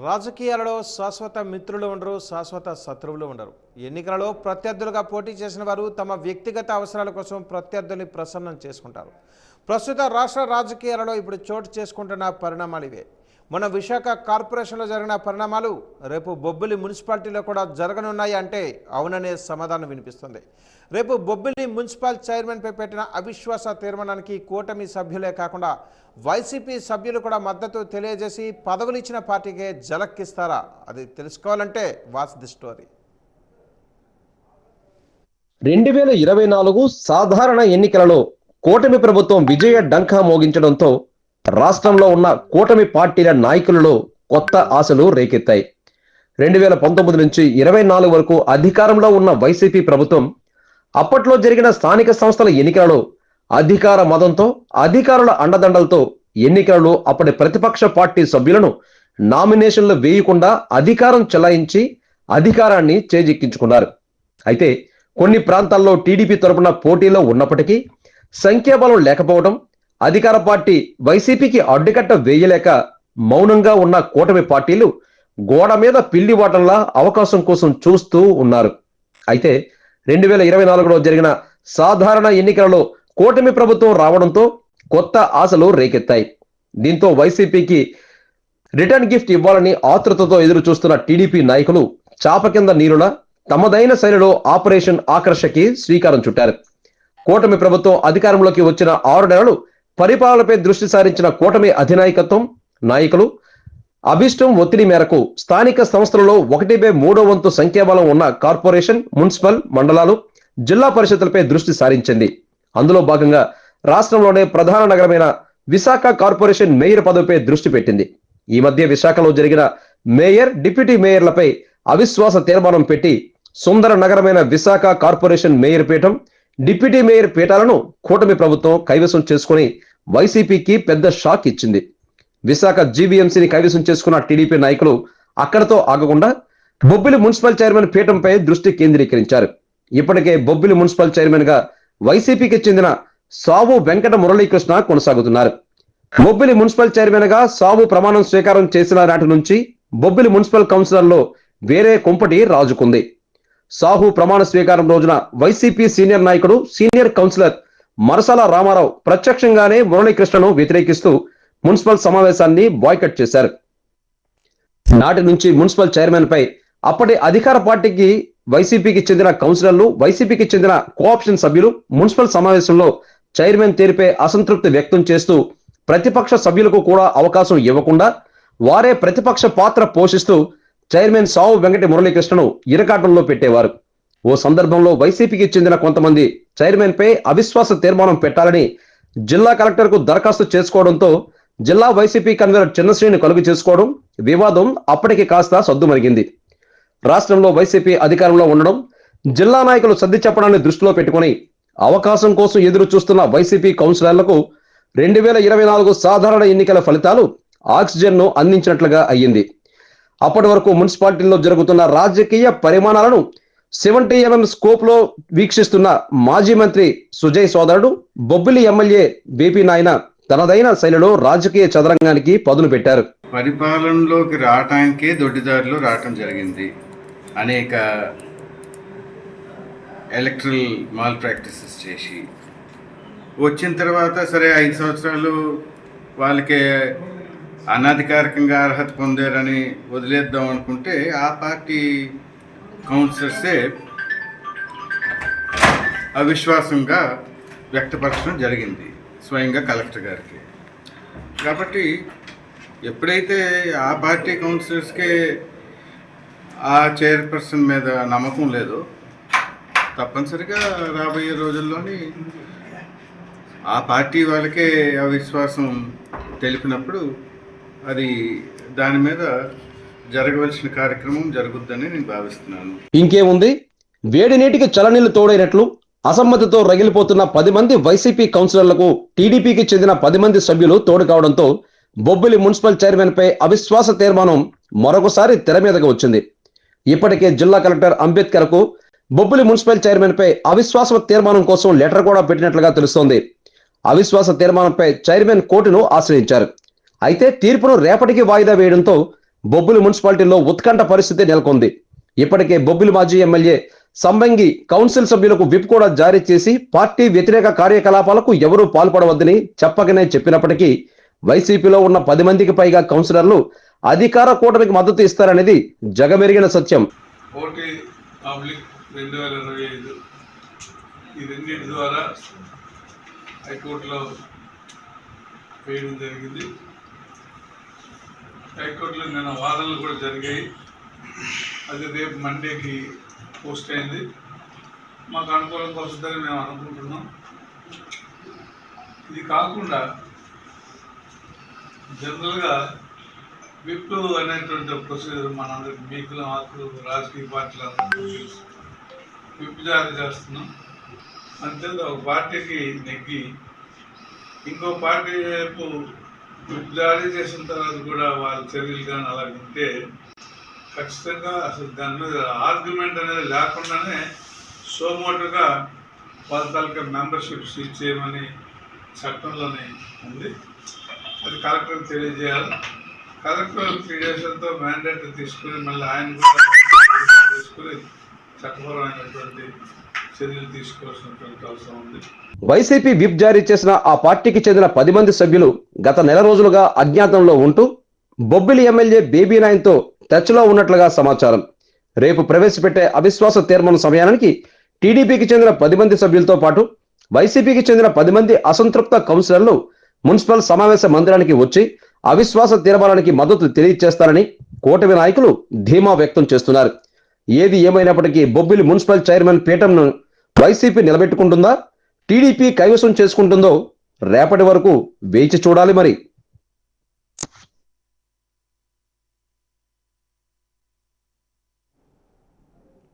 రాజకీయాలలో శాశ్వత మిత్రులు ఉండరు శాశ్వత శత్రువులు ఉండరు. ఎన్నికలలో ప్రత్యర్థులుగా పోటీ చేసిన వారు తమ వ్యక్తిగత అవసరాల కోసం ప్రత్యర్థుల్ని ప్రసన్నం చేసుకుంటారు. ప్రస్తుత రాష్ట్ర రాజకీయాలలో ఇప్పుడు చోటు చేసుకుంటున్న పరిణామాలు ఇవే. మన విశాఖ కార్పొరేషన్లో జరిగిన పరిణామాలు రేపు బొబ్బిలి మున్సిపాలిటీలో కూడా జరగనున్నాయి అంటే అవుననే సమాధానం వినిపిస్తుంది. రేపు బొబ్బిలి మున్సిపల్ చైర్మన్పై పెట్టిన అవిశ్వాస తీర్మానానికి కూటమి సభ్యులే కాకుండా వైసీపీ సభ్యులు కూడా మద్దతు తెలియజేసి పదవులు ఇచ్చిన పార్టీకే జలక్కిస్తారా? అది తెలుసుకోవాలంటే వాచ్ ది స్టోరీ. రెండు వేల ఇరవై నాలుగు సాధారణ ఎన్నికలలో కూటమి ప్రభుత్వం విజయ డంకా మోగించడంతో రాష్ట్రంలో ఉన్న కూటమి పార్టీల నాయకులలో కొత్త ఆశలు రేకెత్తాయి. రెండు వేల పంతొమ్మిది నుంచి ఇరవై నాలుగు వరకు అధికారంలో ఉన్న వైసీపీ ప్రభుత్వం అప్పట్లో జరిగిన స్థానిక సంస్థల ఎన్నికలలో అధికార మదంతో అధికారుల అండదండలతో ఎన్నికలలో అప్పటి ప్రతిపక్ష పార్టీ సభ్యులను నామినేషన్లు వేయకుండా అధికారం చెలాయించి అధికారాన్ని చేజిక్కించుకున్నారు. అయితే కొన్ని ప్రాంతాల్లో టీడీపీ తరపున పోటీలో ఉన్నప్పటికీ సంఖ్యాబలం లేకపోవడం అధికార పార్టీ వైసీపీకి అడ్డుకట్ట వేయలేక మౌనంగా ఉన్న కూటమి పార్టీలు గోడ మీద పిల్లి వాటంలా అవకాశం కోసం చూస్తూ ఉన్నారు. అయితే రెండు వేల ఇరవై నాలుగులో జరిగిన సాధారణ ఎన్నికలలో కూటమి ప్రభుత్వం రావడంతో కొత్త ఆశలు రేకెత్తాయి. దీంతో వైసీపీకి రిటర్న్ గిఫ్ట్ ఇవ్వాలని ఆతృతతో ఎదురు చూస్తున్న టీడీపీ నాయకులు చాప కింద నీరులా తమదైన శైలిలో ఆపరేషన్ ఆకర్షకి శ్రీకారం చుట్టారు. కూటమి ప్రభుత్వం అధికారంలోకి వచ్చిన ఆరు నెలలు పరిపాలనపై దృష్టి సారించిన కూటమి అధినాయకత్వం నాయకులు అభిష్టం ఒత్తిడి మేరకు స్థానిక సంస్థలలో ఒకటి బై మూడో వంతు సంఖ్యాబలం ఉన్న కార్పొరేషన్ మున్సిపల్ మండలాలు జిల్లా పరిషత్లపై దృష్టి సారించింది. అందులో భాగంగా రాష్ట్రంలోనే ప్రధాన నగరమైన విశాఖ కార్పొరేషన్ మేయర్ పదవిపై దృష్టి పెట్టింది. ఈ మధ్య విశాఖలో జరిగిన మేయర్ డిప్యూటీ మేయర్లపై అవిశ్వాస తీర్మానం పెట్టి సుందర నగరమైన విశాఖ కార్పొరేషన్ మేయర్ పీఠం డిప్యూటీ మేయర్ పీఠాలను కూటమి ప్రభుత్వం కైవసం చేసుకుని వైసీపీకి పెద్ద షాక్ ఇచ్చింది. విశాఖ జీవీఎంసీని కైవసం చేసుకున్న టీడీపీ నాయకులు అక్కడతో ఆగకుండా బొబ్బిలి మున్సిపల్ చైర్మన్ పీఠంపై దృష్టి కేంద్రీకరించారు. ఇప్పటికే బొబ్బిలి మున్సిపల్ చైర్మన్గా వైసీపీకి చెందిన సావు వెంకట మురళీకృష్ణ కొనసాగుతున్నారు. బొబ్బిలి మున్సిపల్ చైర్మన్గా సావు ప్రమాణం స్వీకారం చేసిన నాటి నుంచి బొబ్బిలి మున్సిపల్ కౌన్సిలర్లో వేరే కుంపటి రాజుకుంది. సాహు ప్రమాణ స్వీకారం రోజున వైసీపీ సీనియర్ నాయకుడు సీనియర్ కౌన్సిలర్ మరసల రామారావు ప్రత్యక్షంగానే మురళీకృష్ణను వ్యతిరేకిస్తూ మున్సిపల్ సమావేశాన్ని బాయ్కట్ చేశారు. నాటి నుంచి మున్సిపల్ చైర్మన్ పై అప్పటి అధికార పార్టీకి వైసీపీకి చెందిన కౌన్సిలర్లు వైసీపీకి చెందిన కోఆప్షన్ సభ్యులు మున్సిపల్ సమావేశంలో చైర్మన్ తీరుపై అసంతృప్తి వ్యక్తం చేస్తూ ప్రతిపక్ష సభ్యులకు కూడా అవకాశం ఇవ్వకుండా వారే ప్రతిపక్ష పాత్ర పోషిస్తూ చైర్మన్ సావు వెంకట మురళీకృష్ణను ఇరకాటంలో పెట్టేవారు. ఓ సందర్భంలో వైసీపీకి చెందిన కొంతమంది చైర్మన్ పై అవిశ్వాస తీర్మానం పెట్టాలని జిల్లా కలెక్టర్కు దరఖాస్తు చేసుకోవడంతో జిల్లా వైసీపీ కన్వీనర్ చిన్నశ్రీని కలుగు చేసుకోవడం వివాదం అప్పటికి కాస్త సద్దుమరిగింది. రాష్ట్రంలో వైసీపీ అధికారంలో ఉండడం జిల్లా నాయకులు సర్ది చెప్పడాన్ని దృష్టిలో పెట్టుకుని అవకాశం కోసం ఎదురు చూస్తున్న వైసీపీ కౌన్సిలర్లకు రెండు వేల ఇరవై నాలుగు సాధారణ ఎన్నికల ఫలితాలు ఆక్సిజన్ను అందించినట్లుగా అయ్యింది. అప్పటి వరకు మున్సిపాలిటీల్లో జరుగుతున్న రాజకీయ పరిమాణాలను సెవెంటీ ఎంఎం స్కోప్లో వీక్షిస్తున్న మాజీ మంత్రి సుజయ్ సోదరుడు బొబ్బిలి ఎమ్మెల్యే బీపీ నాయన తనదైన శైలిలో రాజకీయ చదరంగానికి పదును పెట్టారు. పరిపాలనలోకి రావటానికే దొడ్డిదారిలో రావటం జరిగింది. అనేక ఎలక్ట్రల్ మాల్ ప్రాక్టీసెస్ చేసి వచ్చిన తర్వాత సరే ఐదు సంవత్సరాలు వాళ్ళకి అనధికారికంగా అర్హత పొందారని వదిలేద్దాం అనుకుంటే ఆ పార్టీ కౌన్సిలర్సే అవిశ్వాసంగా వ్యక్తపరచడం జరిగింది స్వయంగా కలెక్టర్ గారికి. కాబట్టి ఎప్పుడైతే ఆ పార్టీ కౌన్సిలర్స్కే ఆ చైర్పర్సన్ మీద నమ్మకం లేదో తప్పనిసరిగా రాబోయే రోజుల్లోని ఆ పార్టీ వాళ్ళకే అవిశ్వాసం తెలిపినప్పుడు అది దాని మీద జరగవలసిన కార్యక్రమం జరుగుద్దని నేను భావిస్తున్నాను. ఇంకేముంది? వేడి నీటికి చలనీళ్ళు తోడైనట్లు అసమ్మతితో రగిలిపోతున్న పది మంది వైసీపీ కౌన్సిలర్లకు టీడీపీకి చెందిన పది మంది సభ్యులు తోడు కావడంతో బొబ్బిలి మున్సిపల్ చైర్మన్ పై అవిశ్వాస తీర్మానం మరొకసారి తెర మీదకు వచ్చింది. ఇప్పటికే జిల్లా కలెక్టర్ అంబేద్కర్కు బొబ్బిలి మున్సిపల్ చైర్మన్ పై అవిశ్వాస తీర్మానం కోసం లెటర్ కూడా పెట్టినట్లుగా తెలుస్తోంది. అవిశ్వాస తీర్మానంపై చైర్మన్ కోర్టును ఆశ్రయించారు. అయితే తీర్పును రేపటికి వాయిదా వేయడంతో బొబ్బులు మున్సిపాలిటీలో ఉత్కంఠ పరిస్థితి నెలకొంది. ఇప్పటికే బొబ్బిలి మాజీ ఎమ్మెల్యే సంబంగి కౌన్సిల్ సభ్యులకు విప్ కూడా జారీ చేసి పార్టీ వ్యతిరేక కార్యకలాపాలకు ఎవరూ పాల్పడవద్దని చెప్పకనే చెప్పినప్పటికీ వైసీపీలో ఉన్న పది మందికి పైగా కౌన్సిలర్లు అధికార కూటమికి మద్దతు ఇస్తారనేది జగమెరిగిన సత్యం. ఈ ద్వారా హైకోర్టులో వేయడం జరిగింది. హైకోర్టులో నిన్న వాదనలు కూడా జరిగాయి. అది రేపు మండేకి పోస్ట్ అయింది. మాకు అనుకూలంగా వస్తుందని మేము అనుకుంటున్నాం. ఇది కాకుండా జనరల్గా విప్ అనేటువంటి ప్రొసీజర్ మనందరికి మీకు మాకు రాజకీయ పార్టీలు అందరూ విప్ జారీ చేస్తున్నాం. అంతే ఒక పార్టీకి నెగ్గి ఇంకో పార్టీ వైపు విప్ జారీ చేసిన తర్వాత కూడా వాళ్ళ చర్యలు కానీ అలా ఉంటే ఖచ్చితంగా అసలు దాని మీద ఆర్గ్యుమెంట్ అనేది లేకుండానే సోమోటుగా వాళ్ళ తాలూకా మెంబర్షిప్ సీజ్ చేయమని చట్టంలోనే ఉంది. అది కలెక్టర్ తెలియజేయాలి. కలెక్టర్ త్రీ డేస్తో మ్యాండేట్ తీసుకుని మళ్ళీ ఆయన కూడా తీసుకుని చట్టపరమైనటువంటి చర్యలు తీసుకోవాల్సినటువంటి అవసరం ఉంది. వైసీపీ విప్ జారీ చేసిన ఆ పార్టీకి చెందిన పది మంది సభ్యులు గత నెల రోజులుగా అజ్ఞాతంలో ఉంటూ బొబ్బిలి ఎమ్మెల్యే బేబీ నాయన్తో టచ్లో ఉన్నట్లుగా సమాచారం. రేపు ప్రవేశపెట్టే అవిశ్వాస తీర్మానం సమయానికి టీడీపీకి చెందిన పది మంది సభ్యులతో పాటు వైసీపీకి చెందిన పది మంది అసంతృప్త కౌన్సిలర్లు మున్సిపల్ సమావేశ మందిరానికి వచ్చి అవిశ్వాస తీర్మానానికి మద్దతు తెలియజేస్తారని కూటమి నాయకులు ధీమా వ్యక్తం చేస్తున్నారు. ఏది ఏమైనప్పటికీ బొబ్బిలి మున్సిపల్ చైర్మన్ పీఠంను వైసీపీ నిలబెట్టుకుంటుందా? టీడీపీ కైవసం చేసుకుంటుందో రేపటి వరకు వేచి చూడాలి మరి.